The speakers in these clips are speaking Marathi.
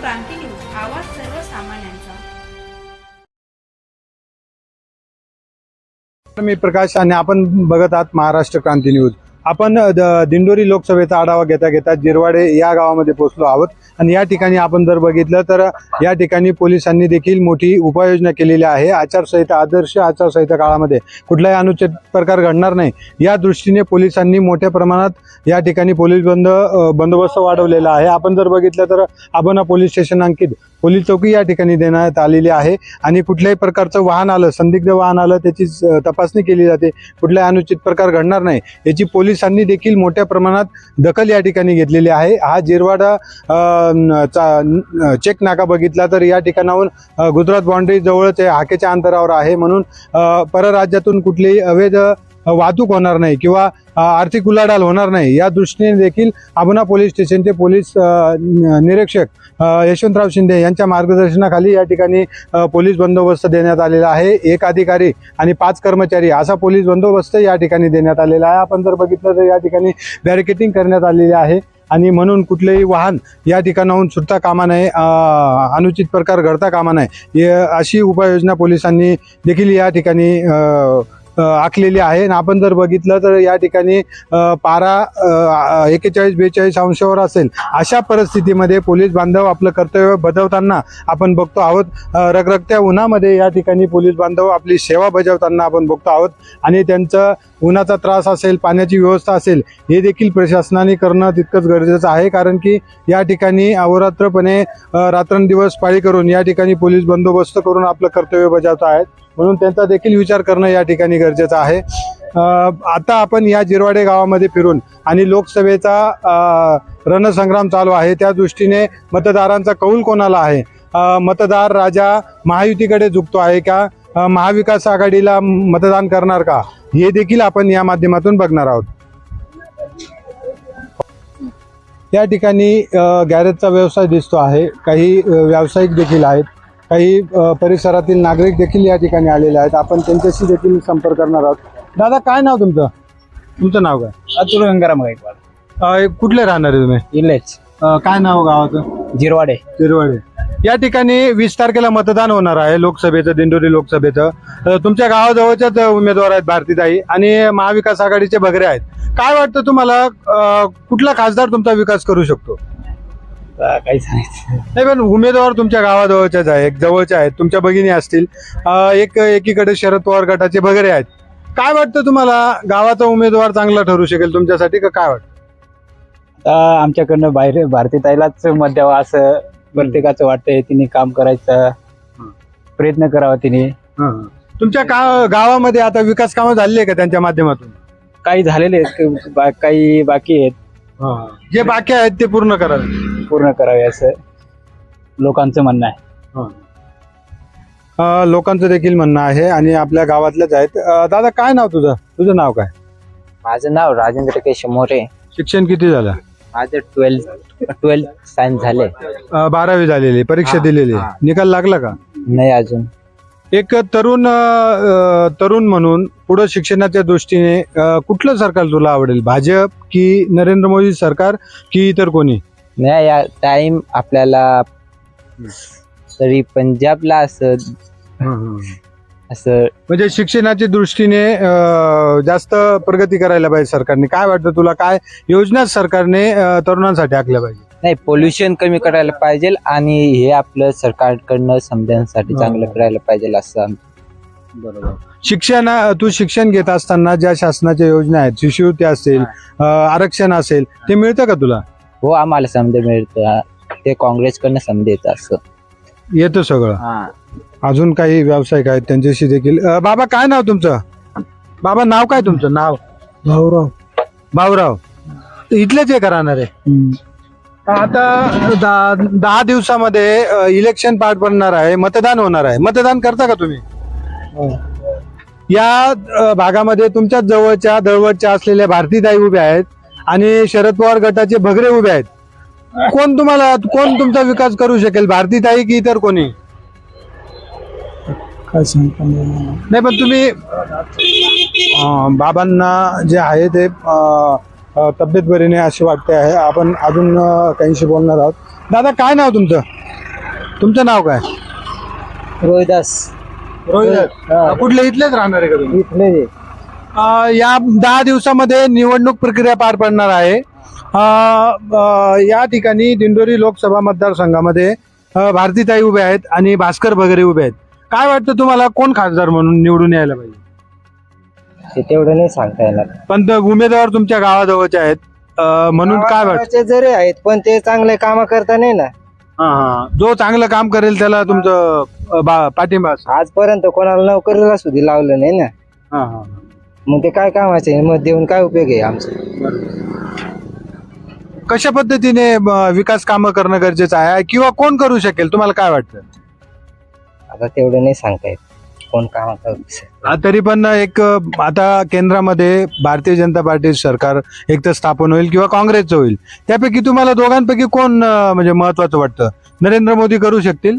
क्रांती न्यूज आवाज सर्वसामान्यांचा. मी प्रकाश आणि आपण बघत आहात महाराष्ट्र क्रांती न्यूज. आपण द- दिंडोरी लोकसभेचा आढावा घेता घेता जिरवाडे या गावामध्ये पोहोचलो आहोत. आणि या ठिकाणी आपण जर बघितलं तर या ठिकाणी पोलिसांनी देखील मोठी उपाययोजना केलेली आहे. आचारसंहिता आदर्श आचारसंहिता काळामध्ये कुठलाही अनुचित प्रकार घडणार नाही. या दृष्टीने पोलिसांनी मोठ्या प्रमाणात या ठिकाणी पोलीस बंद बंदोबस्त वाढवलेला आहे. आपण जर बघितलं तर आबोना पोलीस स्टेशन अंकित पोलीस चौकी या ठिकाणी देण्यात आलेली आहे. आणि कुठल्याही प्रकारचं वाहन आलं संदिग्ध वाहन आलं त्याची तपासणी केली जाते. कुठलाही अनुचित प्रकार घडणार नाही. याची पोलिसांनी देखील मोठ्या प्रमाणात दखल या ठिकाणी घेतलेली आहे. हा जिरवाडा चा- चेक नाका बघितला तर या ठिकाणाहून गुजरात बाउंड्री जवळच हाकेच्या अंतरावर आहे. म्हणून परराज्यातून कुठलीही अवैध वाहतूक होणार नाही किंवा आर्थिक उलाढाल होणार नाही. या दृष्टीने देखील आबोना पोलीस स्टेशनचे पोलीस निरीक्षक यशवंतराव शिंदे यांच्या मार्गदर्शनाखाली या ठिकाणी पोलीस बंदोबस्त देण्यात आलेला आहे. एक अधिकारी आणि पाच कर्मचारी असा पोलीस बंदोबस्त या ठिकाणी देण्यात आलेला आहे. आपण जर बघितलं तर या ठिकाणी बॅरिकेटिंग करण्यात आलेली आहे. आणि म्हणून कुठलेही वाहन या ठिकाणाहून सुटता कामा नये अनुचित प्रकार घडता कामा नये अशी उपाययोजना पोलिसांनी देखील या ठिकाणी आखलेली आहे. आणि आपण जर बघितलं तर या ठिकाणी पारा एकेचाळीस बेचाळीस अंशावर असेल. अशा परिस्थितीमध्ये पोलीस बांधव आपलं कर्तव्य बजावताना आपण बघतो आहोत. रगरगत्या उन्हामध्ये या ठिकाणी पोलीस बांधव आपली सेवा बजावताना आपण बघतो आहोत. आणि त्यांचं उन्हाचा त्रास असेल पाण्याची व्यवस्था असेल हे देखील प्रशासनाने करणं तितकंच गरजेचं आहे. कारण की या ठिकाणी अहोरात्रपणे रात्रंदिवस पाळी करून या ठिकाणी पोलीस बंदोबस्त करून आपलं कर्तव्य बजावत आहेत. म्हणून त्यांचा देखील विचार करणं या ठिकाणी गरजेचं आहे. आता आपण या जिरवाडे गावामध्ये फिरून आणि लोकसभेचा रणसंग्राम चालू आहे त्या दृष्टीने मतदारांचा कौल कोणाला आहे? मतदार राजा महायुतीकडे झुकतो आहे का? महाविकास आघाडीला मतदान करणार का? हे देखील आपण या माध्यमातून बघणार आहोत. या ठिकाणी गॅरेजचा व्यवसाय दिसतो आहे. काही व्यावसायिक देखील आहेत. काही परिसरातील नागरिक देखील या ठिकाणी आलेले आहेत. आपण त्यांच्याशी देखील संपर्क करणार आहोत. दादा काय नाव तुमचं? तुमचं नाव काय? अतुल गंगाराम गायकवाड. अ, कुठले राहणार आहे तुम्ही? इलेच अ, काय नाव गावाचं? जिरवाडे. तिरवडे या ठिकाणी वीस तारखेला मतदान होणार आहे लोकसभेचं दिंडोरी लोकसभेचं. अ, तुमच्या गावाजवळच्याच उमेदवार आहेत भारतीताई आणि महाविकास आघाडीचे भगरे आहेत. काय वाटतं तुम्हाला? अ, कुठला खासदार तुमचा विकास करू शकतो? आता काही सांगायचं नाही पण उमेदवार तुमच्या गावाजवळच्याच आहे जवळच्या आहेत तुमच्या भगिनी असतील. अ, एक एकीकडे शरद पवार गटाचे भगरे आहेत. काय वाटतं तुम्हाला गावाचा उमेदवार चांगला ठरू शकेल तुमच्यासाठी का काय वाटतं? आता आमच्याकडनं बाहेर भारतीय ताईलाच मत द्यावा असं प्रत्येकाचं वाटतंय तिने काम करायचं प्रयत्न करावा तिने. तुमच्या का गावामध्ये आता विकास कामं झाली आहे का त्यांच्या माध्यमातून? काही झालेले आहेत बा- काही बाकी आहेत. जे बाकी आहेत ते पूर्ण करावे. पूर्ण करावे असं लोकांचं म्हणणं आहे. अ, लोकांचं देखील म्हणणं आहे आणि आपल्या गावातल्याच आहेत. अ, दादा काय नाव तुझं? तुझं नाव काय? माझं नाव राजेंद्र केश मोरे. शिक्षण किती झालं? माझं ट्वेल्थ ट्वेल्थ सायन्स झाले अ, बारावी झालेली परीक्षा हा, दिलेली. हा. निकाल लागला का? नाही अजून. एक तरुण तरुण म्हणून पुढं शिक्षणाच्या दृष्टीने कुठलं सरकार तुला आवडेल? भाजप की नरेंद्र मोदी सरकार की इतर कोणी? नाही या टाइम आपल्याला तरी पंजाबला असं असं म्हणजे शिक्षणाच्या दृष्टीने जास्त प्रगती करायला पाहिजे सरकारने. काय वाटतं तुला? काय योजना सरकारने तरुणांसाठी आखल्या पाहिजे? नाही पोल्युशन कमी करायला पाहिजे आणि हे आपलं सरकारकडनं समजण्यासाठी चांगलं. करायला पाहिजे असं आम- बरोबर. शिक्षण तू शिक्षण घेत असताना ज्या शासनाच्या योजना आहेत शिष्यवृत्ती असेल अ, आरक्षण असेल ते मिळतं का तुला? हो आम्हाला समजा मिळतं. ते काँग्रेसकडनं समजा येतं असं. येतं सगळं. हा. अजून काही व्यावसायिक आहेत त्यांच्याशी देखील. अ, बाबा काय नाव तुमचं? बाबा नाव काय तुमचं? नाव? भाऊराव. भाऊराव. इथलेच हे का राहणार? आहे आता दहा दहा दिवसामध्ये अ, इलेक्शन पार पडणार आहे मतदान होणार आहे. मतदान करता का तुम्ही? या अ, भागामध्ये तुमच्याच जवळच्या दळवटच्या असलेल्या भारतीताई उभ्या आहेत आणि शरद पवार गटाचे भगरे उभे आहेत. कोण तुम्हाला कोण तुमचा विकास करू शकेल? भारतीताई की इतर कोणी? काय सांगता नाही पण तुम्ही अं, बाबांना जे आहे ते अं, तब्येत बरी नाही अशी वाटते आहे. आपण अजून काहीशी बोलणार आहोत. दादा काय नाव तुमचं? तुमचं नाव काय? रोहिदास. रोहित हा. कुठले इथलेच राहणार आहे का तुम्ही? इथले या दहा दिवसामध्ये निवडणूक प्रक्रिया पार पडणार आहे. या ठिकाणी दिंडोरी लोकसभा मतदारसंघामध्ये भारतीताई उभे आहेत आणि भास्कर भगरे उभे आहेत. काय वाटतं तुम्हाला कोण खासदार म्हणून निवडून यायला पाहिजे? ते तेवढं नाही सांगता येणार. पण ते उमेदवार तुमच्या गावाजवळचे आहेत. अ, म्हणून काय वाटतं जरी आहेत पण ते चांगले काम करता नाही ना. हा, हा. जो चांगलं काम करेल त्याला तुमचं अ, बा- पाठिंबा असेल. आजपर्यंत कोणाला नोकरीला सुद्धा लावलं नाही ना. हा, हा. मग ते काय कामाचे मत देऊन काय उपयोग आहे आमचं? कशा पद्धतीने अ, विकास कामं करणं गरजेचं आहे? किंवा कोण करू शकेल? तुम्हाला काय वाटतं? आता तेवढं नाही सांगता येत. कोण काम आ, तरी पण एक अ, आता केंद्रामध्ये भारतीय जनता पार्टी सरकार एक तर स्थापन होईल किंवा काँग्रेसचं होईल. त्यापैकी तुम्हाला दोघांपैकी कोण अ, म्हणजे महत्वाचं वाटतं? नरेंद्र मोदी करू शकतील?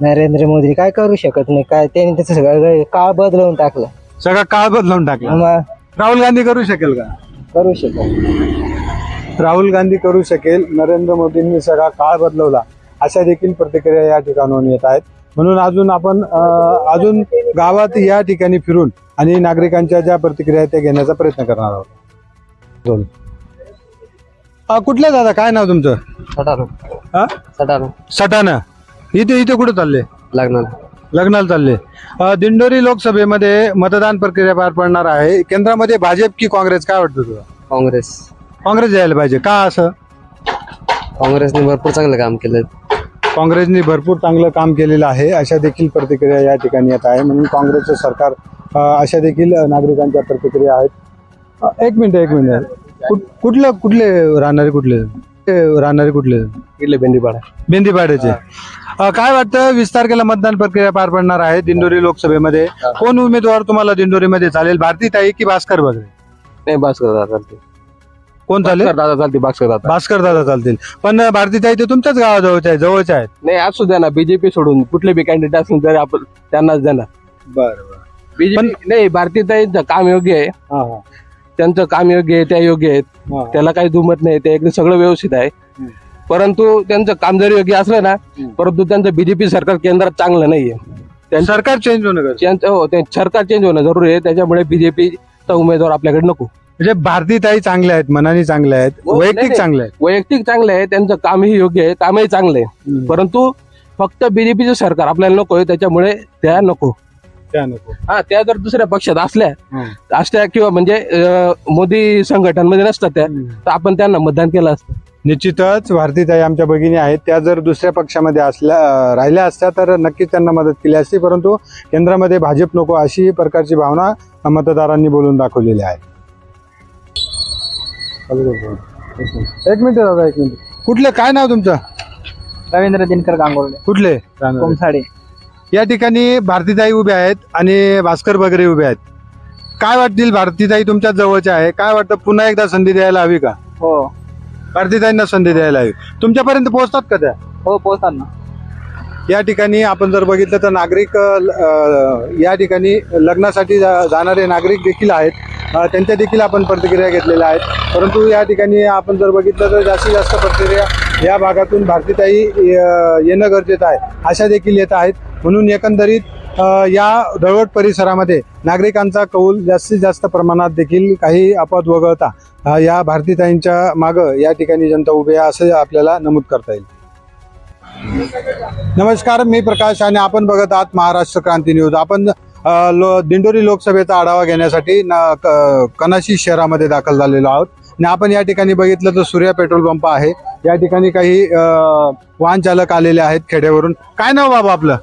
नरेंद्र मोदी काय करू शकत नाही. काय त्यांनी त्याचं सगळं काळ बदलवून टाकलं. सगळा काळ बदलून टाकला. मग राहुल गांधी करू शकेल का? करू शकत राहुल गांधी करू शकेल. नरेंद्र मोदींनी सगळा काळ बदलवला. अशा देखील प्रतिक्रिया या ठिकाणाहून येत आहेत. म्हणून अजून आपण अजून गावात या ठिकाणी फिरून आणि नागरिकांच्या ज्या प्रतिक्रिया त्या घेण्याचा प्रयत्न करणार आहोत. बोल. अ, कुठलं दादा? काय नाव तुमचं? सटारू. हा? सटारू. सटाणा. इथे इथे कुठे चालले? लागणार लग्नाला चालले. दिंडोरी लोकसभेमध्ये मतदान प्रक्रिया पार पडणार आहे. केंद्रामध्ये भाजप की काँग्रेस? काय वाटतं तुला? काँग्रेस. काँग्रेस यायला पाहिजे. का असं? काँग्रेसने भरपूर चांगलं काम केलं काँग्रेसने भरपूर चांगलं काम केलेलं आहे. अशा देखील प्रतिक्रिया या ठिकाणी येत आहे. म्हणून काँग्रेसचं सरकार अशा देखील नागरिकांच्या प्रतिक्रिया आहेत. एक मिनिट एक मिनिट. कुठ- कुठलं कुठले राहणारे कुठले? राहणारे कुठले? किल्ले बेंडीपाडा बेंदीपाड्याचे. काय वाटतं वीस तारखेला मतदान प्रक्रिया पार पडणार आहे दिंडोरी लोकसभेमध्ये. कोण उमेदवार तुम्हाला दिंडोरीमध्ये चालेल? भारतीताई की भास्कर वगैरे? नाही भास्कर कोण चालेल? दादा चालते भास्कर दादा. भास्कर दादा चालतील. पण भारतीताई ते तुमच्याच गावाजवळचे आहे जवळचे आहेत. नाही असू द्या ना बीजेपी सोडून कुठले बी कॅन्डिडेट असेल तरी आपण त्यांनाच देणार. बरं बीजेपी नाही भारतीताईंचं काम योग्य आहे. त्यांचं काम योग्य आहे त्या योग्य आहेत. त्याला काही दुमत नाही ते एकदम सगळं व्यवस्थित आहे. हम्म. परंतु त्यांचं काम जरी योग्य असलं ना परंतु त्यांचं बीजेपी सरकार केंद्रात चांगलं नाहीये. त्यांचं सरकार चेंज होणं गरजेचं. त्यांचं- हो, ते सरकार चेंज होणं जरुरी आहे. त्याच्यामुळे बीजेपीचा उमेदवार आपल्याकडे नको. म्हणजे भारतीताई चांगल्या आहेत मनाने चांगल्या आहेत हो, वैयक्तिक नाही, चांगल्या आहेत. वैयक्तिक चांगलं आहे त्यांचं कामही योग्य आहे कामही चांगलं आहे. परंतु फक्त बीजेपीचं सरकार आपल्याला नको आहे त्याच्यामुळे त्या नको. त्या नको. हा त्या जर दुसऱ्या पक्षात असल्या हम्म. असल्या किंवा म्हणजे अं, मोदी संघटनांमध्ये नसतात त्या तर आपण त्यांना मतदान केलं असतं. निश्चितच भारतीताई आमच्या भगिनी आहेत त्या जर दुसऱ्या पक्षामध्ये असल्या अं, राहिल्या असत्या तर नक्कीच त्यांना मदत केली असती परंतु केंद्रामध्ये भाजप नको अशी प्रकारची भावना मतदारांनी बोलून दाखवलेली आहे. एक मिनिट दादा एक मिनिट. कुठले? काय नाव तुमचं? रवींद्र दिनकर गांगोर्डे. कुठले? कोमसाडे. या ठिकाणी भारतीताई उभे आहेत आणि भास्कर बगरे उभे आहेत. काय वाटतील भारतीताई तुमच्या जवळच्या आहे? काय वाटतं पुन्हा एकदा संधी द्यायला हवी का? हो. भारतीताईंना संधी द्यायला हवी. तुमच्यापर्यंत पोहोचतात का त्या? हो पोहोचतात ना. या ठिकाणी आपण जर बघितलं तर नागरिक अ, ल- अ, या ठिकाणी लग्नासाठी जा- जाणारे नागरिक देखील आहेत. त्यांच्या देखील आपण प्रतिक्रिया घेतलेल्या आहेत. परंतु या ठिकाणी आपण जर बघितलं तर जास्तीत जास्त प्रतिक्रिया या भागातून भारतीताई येणं गरजेचं आहे अशा देखील येत आहेत. म्हणून एकंदरीत या दळवट परिसरामध्ये नागरिकांचा कौल जास्तीत जास्त प्रमाणात देखील काही अपवाद वगळता या भारतीताईंच्या मागं या ठिकाणी जनता उभी आहे असं आपल्याला नमूद करता येईल. नमस्कार मी प्रकाश आणि आपण बघत आहात महाराष्ट्र क्रांती न्यूज. आपण लो दिंडोरी लोकसभेचा आढावा घेण्यासाठी न- कनाशी शहरामध्ये दाखल झालेलो आहोत. आणि आपण या ठिकाणी बघितलं तर सूर्या पेट्रोल पंप आहे. या ठिकाणी काही वाहन चालक आलेले आहेत खेड्यावरून. काय नाव बाबा आपलं?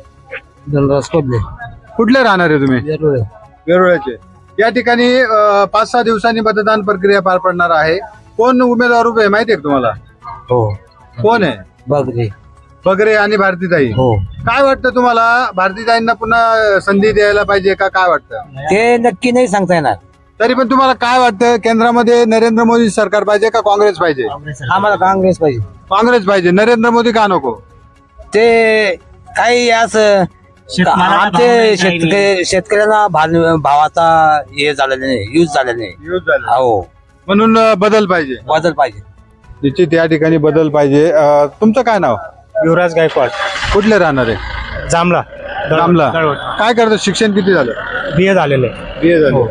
धनराज कोबले कुठले राहणार आहे तुम्ही? वेरुळ्याचे या ठिकाणी पाच सहा दिवसांनी मतदान प्रक्रिया पार पडणार आहे. कोण उमेदवार उभे आहे माहिती आहे तुम्हाला? हो. कोण आहे? बघ बगरे आणि भारतीताई. हो. काय वाटतं तुम्हाला? भारतीताईंना पुन्हा संधी द्यायला पाहिजे का काय वाटतं? ते नक्की नाही सांगता येणार. तरी पण तुम्हाला काय वाटतं? केंद्रामध्ये नरेंद्र मोदी सरकार पाहिजे का काँग्रेस पाहिजे? आम्हाला काँग्रेस पाहिजे. काँग्रेस पाहिजे. नरेंद्र मोदी का नको? ते काही असं आमचे शेतकरी शेतकऱ्यांना भाव- भावाचा हे झालेलं नाही यूज झालेला नाही. हो. म्हणून अं, बदल पाहिजे. बदल पाहिजे. निश्चित या ठिकाणी बदल पाहिजे. अं, तुमचं काय नाव? युवराज गायकवाड. कुठले राहणार आहे? जांभळा जांभला काय करतो? शिक्षण किती झालं? बी ए झालेलं आहे. बी झालं.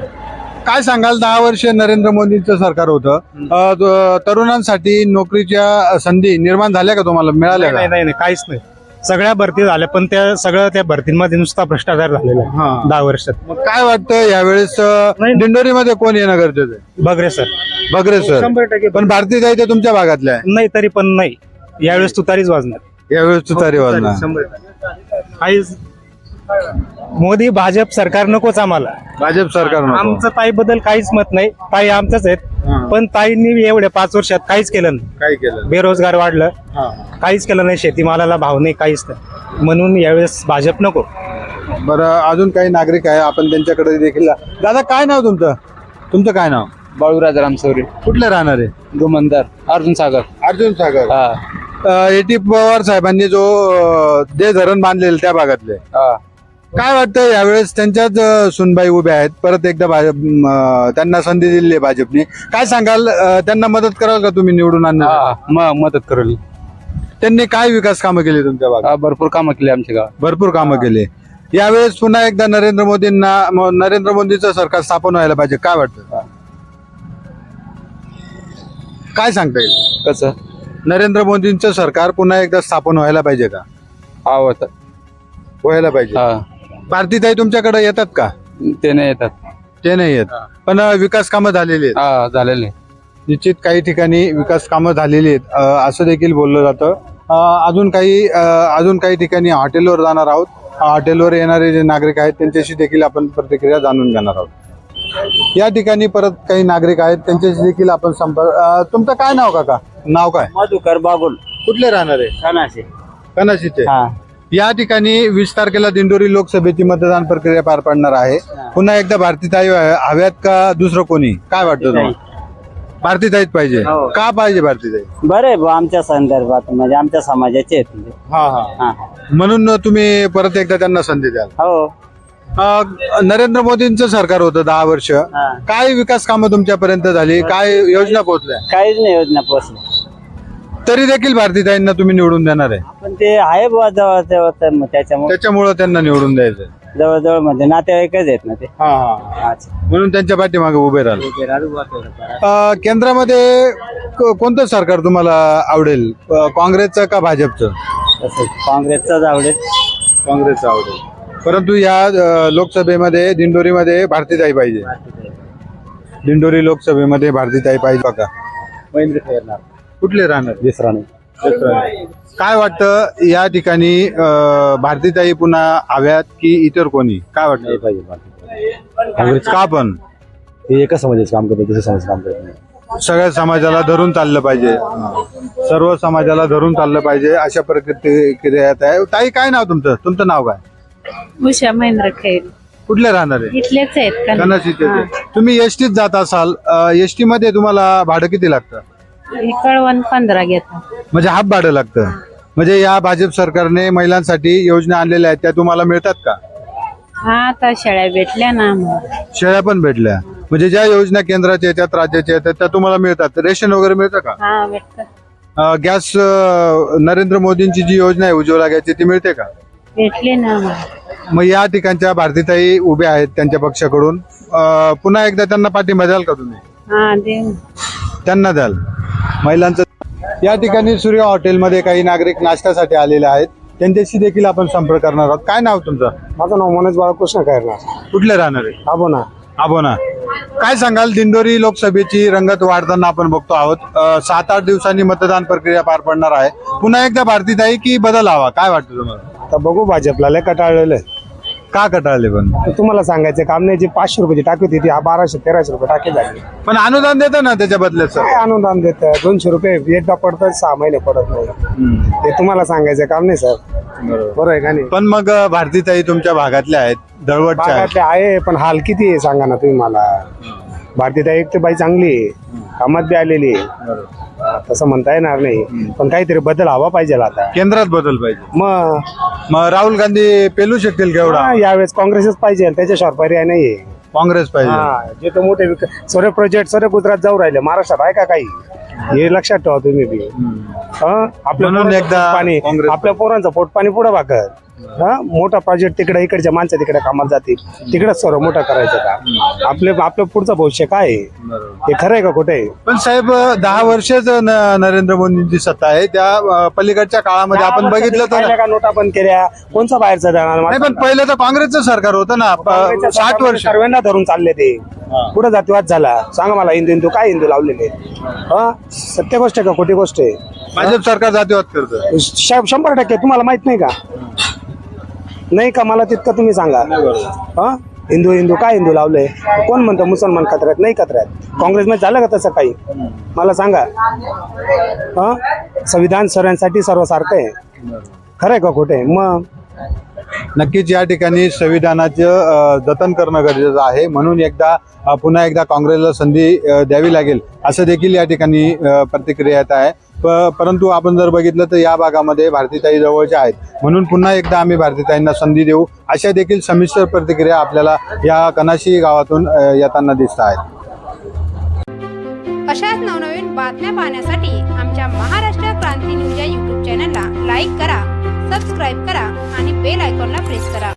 काय सांगाल? दहा वर्ष नरेंद्र मोदींचं सरकार होतं. अ, त- तरुणांसाठी नोकरीच्या संधी निर्माण झाल्या का तुम्हाला? मिळाल्या नाही का? नाही नाही काहीच नाही. सगळ्या भरती झाल्या पण त्या सगळं त्या भरतींमध्ये नुसता भ्रष्टाचार झालेला आहे. हा. दहा वर्षात. मग काय वाटतं? यावेळेस नाही. दिंडोरीमध्ये कोण येणं गरजेचं आहे? बगरे सर. बगरे सर. शंभर टक्के. पण भारतीय जायचं तुमच्या भागातल्या आहे. नाही तरी पण नाही. यावेळेस तुतारीच वाजणार. यावेळेस तुतारी वाजणार. शंभर टक्के. काहीच मोदी भाजप सरकार नकोच आम्हाला. भाजप सरकार नको. आमचं ताई बद्दल काहीच मत नाही. ताई आमच्याच आहेत. हा. पण ताईंनी एवढ्या पाच वर्षात काहीच केलं नाही. काय केलं बेरोजगार वाढलं. हा. काहीच केलं नाही. शेतीमालाला भाव नाही काहीच नाही. म्हणून यावेळेस भाजप नको. बरं अजून काही नागरिक आहे. आपण त्यांच्याकडे देखील दादा काय नाव तुमचं? तुमचं काय नाव? बाळूराज रामसौरी. कुठले राहणार आहे? गोमंदार अर्जुन सागर. अर्जुन सागर. हा. एटी पवार साहेबांनी जो अ, दे धरण बांधलेलं त्या भागातले. हा. काय वाटतं यावेळेस त्यांच्याच अ, सुनबाई उभ्या आहेत? परत एकदा भाजप म, अ, त्यांना संधी दिली आहे भाजपने. काय सांगाल? अ, त्यांना मदत कराल का तुम्ही निवडून आणणार हा मदत करेल. त्यांनी काय विकास कामं केली तुमच्या भागात? हा, भरपूर कामं केली आमच्या गावात. भरपूर कामं केली. यावेळेस पुन्हा एकदा नरेंद्र मोदींना म- नरेंद्र मोदीचं सरकार स्थापन व्हायला पाहिजे. काय वाटतं? काय सांगता येईल? कसं? नरेंद्र मोदींचं सरकार पुन्हा एकदा स्थापन व्हायला पाहिजे का? आवत व्हायला पाहिजे. हा. भारतीताई तुमच्याकडे येतात का? ते नाही येतात. ते नाही येत. पण अ, विकास कामं झालेली आहेत. हा झालेले निश्चित काही ठिकाणी विकास कामं झालेली आहेत. अ, असं देखील बोललं जातं. अ, अजून काही अ, अजून काही ठिकाणी हॉटेलवर जाणार आहोत. हॉटेलवर येणारे जे नागरिक आहेत त्यांच्याशी देखील आपण प्रतिक्रिया जाणून घेणार आहोत. या ठिकाणी परत काही नागरिक आहेत त्यांच्याशी देखील आपण संपर्क अ, तुमचं काय नाव काका? नाव काय? मधुकर बागुल. कुठले राहणार? आहे कानाशी कनाशीचे हा. या ठिकाणी वीस तारखेला दिंडोरी लोकसभेची मतदान प्रक्रिया पार पडणार आहे. पुन्हा एकदा भारतीताई हव्यात का दुसरं कोणी? काय वाटतं तुम्हाला? भारतीताईच पाहिजे. हो. का पाहिजे भारतीताई? बरं आमच्या संदर्भात म्हणजे आमच्या समाजाचे आहेत म्हणजे. हा हा. हा. म्हणून तुम्ही परत एकदा त्यांना संधी द्याल. हो. अं, नरेंद्र मोदींचं सरकार होतं दहा वर्ष. हा. काय विकास कामं तुमच्यापर्यंत झाली? काय योजना पोहोचल्या? काहीच नाही योजना पोचली तरी देखील भारतीताईंना तुम्ही निवडून देणार आहे. पण ते आहे बुवा जवळ जवळ तर मग त्याच्यामुळे. त्याच्यामुळं त्यांना निवडून द्यायचं जवळजवळ म्हणजे नातेवाईकच आहेत ना ते. अच्छा म्हणून त्यांच्या पाठीमागे उभे राहाल. ठीक आहे, बुवा. अं, केंद्रामध्ये क- कोणतं सरकार तुम्हाला आवडेल? अं, काँग्रेसचं का भाजपचं? तसं काँग्रेसचाच आवडेल. काँग्रेसचं आवडेल. परंतु या लोकसभेमध्ये दिंडोरीमध्ये भारतीताई पाहिजे. दिंडोरी लोकसभेमध्ये भारतीताई पाहिजे. बघा. कुठले राहणार? काय वाटतं या ठिकाणी भारतीताई पुन्हा हव्यात की इतर कोणी? काय वाटतं? काँग्रेस का पण? हे एका समाजाचं काम करतात दुसऱ्या समाजाचं काम करत नाही. सगळ्या समाजाला धरून चाललं पाहिजे. सर्व समाजाला धरून चाललं पाहिजे अशा प्रतिक्रियात आहे ताई काय नाव तुमचं? तुमचं नाव काय? उषा महेंद्र खैर. कुठले राहणार? आहे इथलेच आहेत हा. तुम्ही एसटीत जात असाल एसटी मध्ये तुम्हाला भाडं किती लागतं? हे कळवण पंधरा घेतात म्हणजे हाफ भाडं लागतं. म्हणजे या भाजप सरकारने महिलांसाठी योजना आणलेल्या आहेत त्या तुम्हाला मिळतात का? हा आता शेळ्या भेटल्या ना आम्हाला. शेळ्या पण भेटल्या. म्हणजे ज्या योजना केंद्राच्या येतात राज्याच्या येतात त्या तुम्हाला मिळतात. रेशन वगैरे मिळतं का? हा अं, गॅस अं, नरेंद्र मोदींची जी योजना आहे उज्ज्वला गॅसची ती मिळते का? भेटले ना मग या ठिकाणच्या भारतीताई उभ्या आहेत त्यांच्या पक्षाकडून. अं, पुन्हा एकदा त्यांना पाठिंबा द्याल का तुम्ही? हा दे त्यांना द्याल. महिलांचं या ठिकाणी सूर्य हॉटेलमध्ये काही नागरिक नाश्त्यासाठी आलेले आहेत. त्यांच्याशी देखील आपण संपर्क करणार आहोत. काय नाव तुमचं? माझं नाव मनोज बाळकृष्ण कायरणार कुठले राहणार आहे? हा ना आबोना. काय सांगाल दिंडोरी लोकसभेची रंगत वाढताना आपण बघतो आहोत. अं, सात आठ दिवसांनी मतदान प्रक्रिया पार पडणार आहे. पुन्हा एकदा भारतीताई की बदल हवा? काय वाटतं तुम्हाला? आता बघू भाजपला लय कटाळलेलं आहे. का कटाळले पण? तर तुम्हाला सांगायचं काम नाही जी पाचशे रुपयाची टाकी होती ती हा बाराशे तेराशे रुपये टाकी झाली. पण अनुदान देतं ना त्याच्या काय अनुदान देत? दोनशे रुपये एकदा पडतं सहा महिने पडत नाही. ते तुम्हाला सांगायचं काम नाही सर. बरोबर. आहे का नाही? पण मग अं, भारतीताई तुमच्या भागातल्या आहेत दळवटच्या आहेत. भागातले आहे पण हाल किती आहे सांगा ना तुम्ही मला. भारतीय एक तर बाई चांगली आहे कामात बी आलेली आहे. तसं म्हणता येणार नाही. पण काहीतरी बदल हवा पाहिजे आता. केंद्रात बदल पाहिजे. मग मग राहुल गांधी पेलू शकतील का एवढा? हा, यावेळेस काँग्रेसच पाहिजे त्याच्याशिवाय पर्याय नाहीये. काँग्रेस पाहिजे. हा जे तर मोठे विक- सर्व प्रोजेक्ट सर्व गुजरात जाऊ राहिले. महाराष्ट्रात आहे का काही? हे लक्षात ठेवा तुम्ही बी. हं? आपल्या म्हणून पोरांचं एकदा पोटपाणी काँग्रेस- आपल्या पोरांचं पोटपाणी पुढे भाकर हा? मोठा प्रोजेक्ट तिकडे इकडच्या माणसं तिकडे कामाला जातील. तिकडेच सर्व मोठं करायचं का? आपले आपलं पुढचं भविष्य काय आहे? हे खरं आहे का कुठे आहे? पण साहेब दहा वर्षच न- नरेंद्र मोदींची सत्ता आहे. त्या पलीकडच्या काळामध्ये आपण बघितलं तर का नोटा बंद केल्या. कोणचा बाहेरचा जाणार नाही पण पहिलं तर काँग्रेसचं सरकार होतं ना. साठ वर्ष. सर्वांना धरून चालले ते. पुढे जातीवाद झाला? सांगा मला हिंदू हिंदू काय हिंदू लावलेले हा? सत्य गोष्ट आहे का खोटी गोष्ट आहे? भाजप सरकार जातीवाद करतं. शंभर टक्के तुम्हाला माहीत नाही का? नाही का? मला तितकं तुम्ही सांगा. हा? हिंदू हिंदू काय हिंदू लावले कोण म्हणतो मुसलमान खतऱ्यात? नाही खतऱ्यात. काँग्रेसमध्ये झालं का तसं काही? मला सांगा. हा? संविधान सर्वांसाठी सर्वसारखं आहे. खरं आहे का खोटे मग? नक्कीच या ठिकाणी संविधानाचं जतन करणं गरजेचं आहे. म्हणून एकदा पुन्हा एकदा काँग्रेसला संधी द्यावी लागेल. असं देखील या ठिकाणी प्रतिक्रिया येत आहे. प- परंतु आपण जर बघितलं तर या भागामध्ये भारतीताई जवळच्या आहेत. म्हणून पुन्हा एकदा आम्ही भारतीताईंना संधी देऊ. अशा देखील संमिश्र प्रतिक्रिया आपल्याला या कनाशी गावातून येताना दिसत आहेत. अशाच नवनवीन बातम्या पाहण्यासाठी आमच्या महाराष्ट्र क्रांती न्यूज या यूट्यूब चॅनलला लाईक करा सबस्क्राईब करा आणि बेल आयकॉनला प्रेस करा.